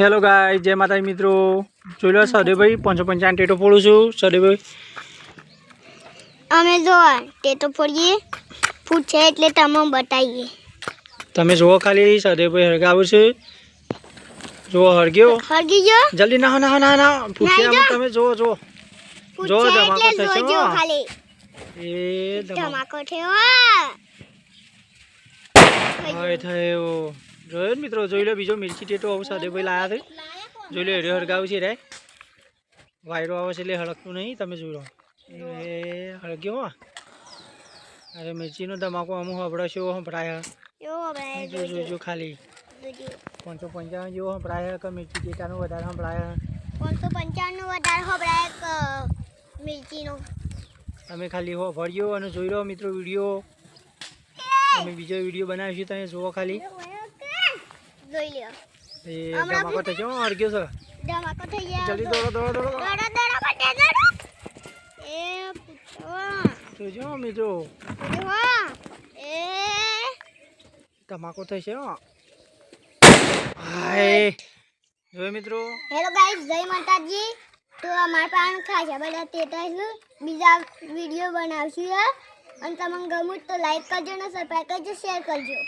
Hello ગાય જય માતાજી મિત્રો. જોઈ લો સદેભાઈ પાંચસો પંચાવન ટેટો ફોડું છું. સદેભાઈ અમે જો ટેટો ફોડીએ. ફૂટ છે એટલે તમે બતાવીએ. તમે જુઓ ખાલી સદેભાઈ હળગાવું છે. જુઓ હળગ્યો હરગી ગયો? જલ્દી ના ના ના ના ફૂટ છે તમે જુઓ જુઓ. જો ધમાકો થશે ખાલી. એ ધમાકો થયો થયો. જોયો ને મિત્રો? જોઈ લો બીજો મિર્ચી ટેટો આવું સદેભાઈ લાયા છે? જોઈ લો એરે હળગાવું છે રે વાયરો આવે છે એટલે હળકતું નહીં તમે જોઈ લો. એ હળગ્યો હો. અરે મિર્ચીનો ધમાકો અમુક હબળશો છે એવો સંભળાય જો જોજો. ખાલી. પાંચસો પંચાવન જેવો સંભળાય કે મિર્ચી ટેટાનો વધારે સંભળાય પાંચસો પંચાણું વધારે સંભળાય મિર્ચીનો. તમે ખાલી હો ભર્યો અને જોઈ લો મિત્રો વીડિયો. અમે બીજો વીડિયો બનાવીશું તમે જુઓ ખાલી. જોઈ લ્યો. એ ધમાકો થશે હો હળગ્યો છે. ધમાકો થઈ ગયા જલ્દી દોડો દોડો દોડો દોડો. દોડો બટે દોડો એ પૂછો. જો મિત્રો. હો એ ધમાકો થશે છે હાય. જો મિત્રો. હેલો ગાઈસ જય માતાજી. તો અમારા પાન ખાસા બધા ટેટા બીજા વીડિયો બનાવશું અને તમને ગમું તો લાઈક કરજો ને સબસ્ક્રાઈબ કરજો શેર કરજો.